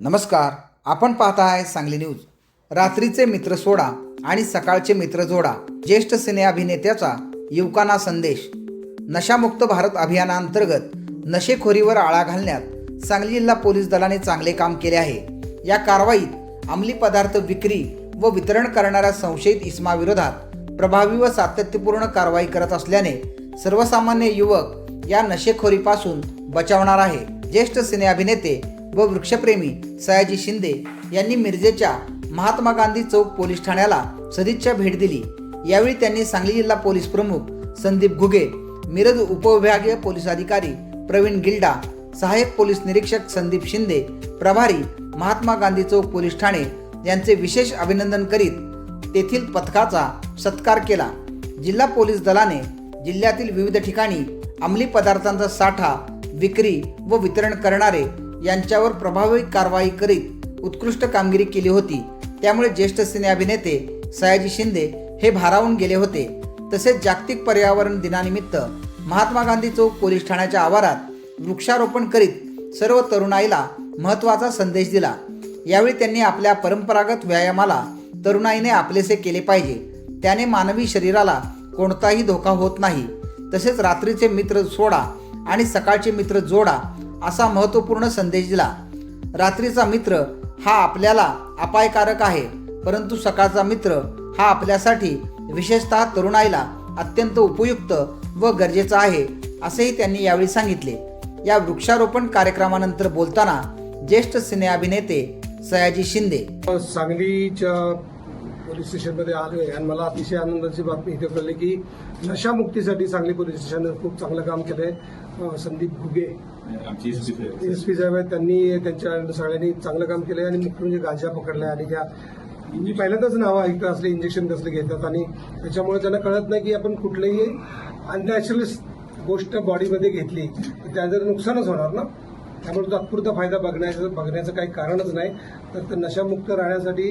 नमस्कार आपण पाहताय सांगली न्यूज. रात्रीचे मित्र सोडा आणि सकाळचे मित्र जोडा ज्येष्ठ सिने अभिनेत्याचा युवकांना संदेश. नशामुक्त भारत अभियानाअंतर्गत नशेखोरीवर आळा घालण्यात सांगली जिल्हा पोलीस दलाने चांगले काम केले आहे. या कारवाईत अंमली पदार्थ विक्री व वितरण करणाऱ्या संशयित इस्माविरोधात प्रभावी व सातत्यपूर्ण कारवाई करत असल्याने सर्वसामान्य युवक या नशेखोरीपासून बचावणार आहे. ज्येष्ठ सिने अभिनेते व वृक्षप्रेमी सयाजी शिंदे यांनी मिरजेच्या महात्मा गांधी चौक पोलीस ठाण्याला सदिच्छा भेट दिली. यावेळी त्यांनी सांगली जिल्हा पोलीस प्रमुख संदीप घुगे मिरज उपविभागीय पोलीस अधिकारी प्रवीण गिल्डा सहाय्यक पोलीस निरीक्षक संदीप शिंदे प्रभारी महात्मा गांधी चौक पोलीस ठाणे यांचे विशेष अभिनंदन करीत तेथील पथकाचा सत्कार केला. जिल्हा पोलीस दलाने जिल्ह्यातील विविध ठिकाणी अंमली पदार्थांचा साठा विक्री व वितरण करणारे यांच्यावर प्रभावी कारवाई करीत उत्कृष्ट कामगिरी केली होती. त्यामुळे ज्येष्ठ सिने अभिनेते सयाजी शिंदे हे भारावून गेले होते. तसेच जागतिक पर्यावरण दिनानिमित्त महात्मा गांधी चौक पोलीस ठाण्याच्या आवारात वृक्षारोपण करीत सर्व तरुणाईला महत्त्वाचा संदेश दिला. यावेळी त्यांनी आपल्या परंपरागत व्यायामाला तरुणाईने आपलेसे केले पाहिजे. त्याने मानवी शरीराला कोणताही धोका होत नाही. तसेच रात्रीचे मित्र सोडा आणि सकाळचे मित्र जोडा असा महत्त्वपूर्ण संदेश दिला. रात्रीचा मित्र हा आपल्याला अपायकारक आहे परंतु सकाळचा मित्र हा आपल्यासाठी विशेषतः तरुणाईला अत्यंत उपयुक्त व गरजेचा आहे असेही त्यांनी यावेळी सांगितले. या वृक्षारोपण कार्यक्रमानंतर बोलताना ज्येष्ठ सिने अभिनेते सयाजी शिंदे. सांगलीच्या पोलीस स्टेशनमध्ये आलो आहे. आणि मला अतिशय आनंदाची बातमी इथे कळली की नशामुक्तीसाठी सांगली पोलीस स्टेशनने खूप चांगलं काम केलंय. संदीप घुगे. एस पी साहेब. आहेत त्यांनी त्यांच्या सगळ्यांनी चांगलं काम केलंय आणि मुख्य म्हणजे गांजा पकडलाय आणि त्या मी पहिल्यांदाच नावं ऐकतं असले इंजेक्शन कसले घेतात आणि त्याच्यामुळे त्यांना कळत नाही की आपण कुठलंही अननॅचरल गोष्ट बॉडीमध्ये घेतली तर त्याचं नुकसानच होणार ना? त्यामुळे तात्पुरता फायदा बघण्याचं बघण्याचं काही कारणच नाही. तर नशामुक्त राहण्यासाठी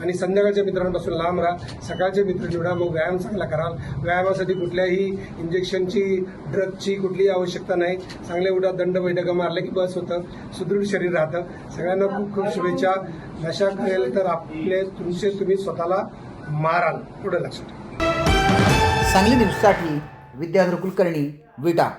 आणि संध्याकाळच्या मित्रांपासून लांब राहा. सकाळचे मित्र निवडा मग व्यायाम चांगला कराल व्यायामासाठी कुठल्याही इंजेक्शनची ड्रगची कुठलीही आवश्यकता नाही. चांगल्या उठा दंड बैठका मारल्या की बस होतं. सुदृढ शरीर राहतं. सगळ्यांना खूप खूप शुभेच्छा. नशा करेल तर आपले तुमचे तुम्ही स्वतःला माराल. पुढे लक्षात ठेवा. सांगली न्यूजसाठी विद्याधर कुलकर्णी विटा.